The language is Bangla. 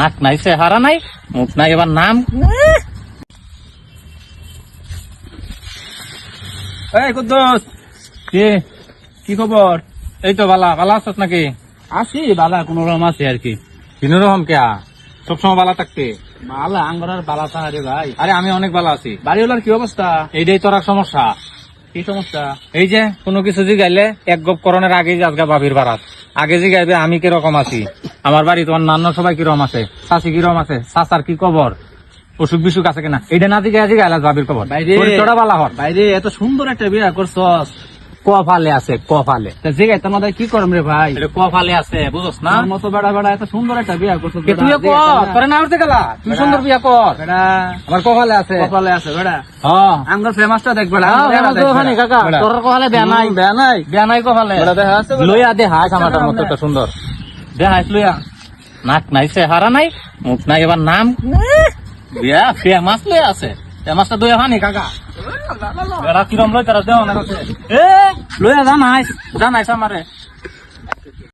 নাক নাই চেহারা নাই মুখ নাই এবার নাম। এই কুদ্দুস কি কি খবর? এই তো বালা বালা আছিস নাকি? আছি বালা কোন রকম আছে আর কি। ভিন্ন রকম কে সবসময় বালা থাকতে? বালা আঙ্গরার বালা তাহারে ভাই। আরে আমি অনেক বালা আছি। বাড়িওয়ালার কি অবস্থা? এইটাই তোর সমস্যা। কি সমস্যা? এই যে কোনো কিছু জিগাইলে এক গপ করণের আগে আজকে বাবির বারাত। আগে জিগাইবে আমি কীরকম আছি? আমার বাড়ি তোমার নান্য সবাই কীরকম আছে? চাষি কীরকম আছে? চাচার কি খবর অসুখ বিসুখ আছে কিনা? এইটা না জিগাই জিগাইলে বাবির খবর তোরা বালা হর। বাইরে এত সুন্দর একটা বিয়া করছস। ক ফালে আছে ক ফালে তা জেগাই তোমার কি করম রে ভাই? এটা ক ফালে আছে বুঝছ না? আমার মতো বেড়া বেড়া এত সুন্দর একটা বিয়া করছস কে তুই কর তোরে না উঠতে গেলা। তুই সুন্দর বিয়া কর। বেড়া। আমার ক ফালে আছে। কপালে আছে বেড়া। হ্যাঁ। আঙ্গর ফেমাসটা দেখ বেড়া হ্যাঁ, তো ওখানে কাকা, তোর কপালে দেয়া নাই। বেয়া নাই। বিয়া নাই ক ফালে বেড়া দেখা আছে বেড়া? লইয়া দে হাস আমারটার মতো সুন্দর। দে হাস লইয়া নাক নাই চেহারা নাই মুখ নাই এবার নাম। বিয়া ফেমাস লই আছে। ফেমাসটা দই হানি কাকা? এরা কিরম লই তারা দেও না এ লইয়া জানাইস জানাইস আমারে